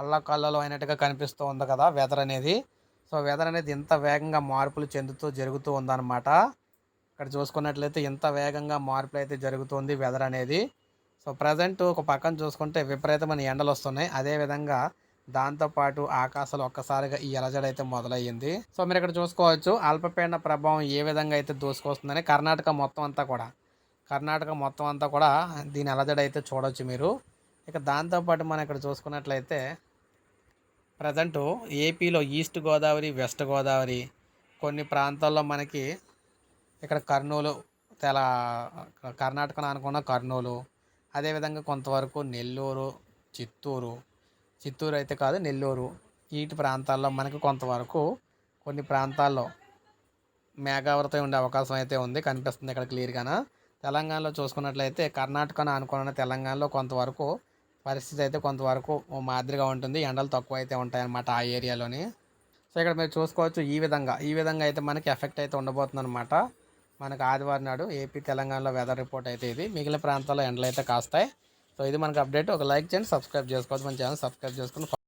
అల్లకల్లలో అయినట్టుగా కనిపిస్తూ ఉంది కదా వెదర్ అనేది. సో వెదర్ అనేది ఇంత వేగంగా మార్పులు చెందుతూ జరుగుతూ ఉందన్నమాట. ఇక్కడ చూసుకున్నట్లయితే ఇంత వేగంగా మార్పులు అయితే జరుగుతుంది వెదర్ అనేది. సో ప్రజెంట్ ఒక పక్కన చూసుకుంటే విపరీతమైన ఎండలు వస్తున్నాయి. అదేవిధంగా దాంతోపాటు ఆకాశాలు ఒక్కసారిగా ఈ అలజడి అయితే మొదలయ్యింది. సో మీరు ఇక్కడ చూసుకోవచ్చు అల్పపీడన ప్రభావం ఏ విధంగా అయితే దూసుకొస్తుందని కర్ణాటక మొత్తం అంతా కూడా. కర్ణాటక మొత్తం అంతా కూడా దీని అలజడి అయితే చూడవచ్చు మీరు. ఇక దాంతోపాటు మనం ఇక్కడ చూసుకున్నట్లయితే ప్రజెంట్ ఏపీలో ఈస్ట్ గోదావరి వెస్ట్ గోదావరి కొన్ని ప్రాంతాల్లో మనకి ఇక్కడ కర్నూలు తెల కర్ణాటకను అనుకున్న కర్నూలు అదేవిధంగా కొంతవరకు నెల్లూరు చిత్తూరు చిత్తూరు అయితే కాదు నెల్లూరు ఈటి ప్రాంతాల్లో మనకి కొంతవరకు కొన్ని ప్రాంతాల్లో మేఘావృతం ఉండే అవకాశం అయితే ఉంది కనిపిస్తుంది ఇక్కడ క్లియర్గాన. తెలంగాణలో చూసుకున్నట్లయితే కర్ణాటకను అనుకున్న తెలంగాణలో కొంతవరకు పరిస్థితి అయితే కొంతవరకు మాదిరిగా ఉంటుంది. ఎండలు తక్కువ అయితే ఉంటాయన్నమాట ఆ ఏరియాలోని. సో ఇక్కడ మీరు చూసుకోవచ్చు ఈ విధంగా. ఈ విధంగా అయితే మనకి ఎఫెక్ట్ అయితే ఉండబోతుంది అనమాట మనకు ఆదివారం నాడు ఏపీ తెలంగాణలో వెదర్ రిపోర్ట్ అయితే ఇది. మిగిలిన ప్రాంతాల్లో ఎండలు అయితే కాస్తాయి. సో ఇది మనకు అప్డేట్. ఒక లైక్ చేయండి సబ్స్క్రైబ్ చేసుకోవచ్చు మన ఛానల్ సబ్స్క్రైబ్ చేసుకుని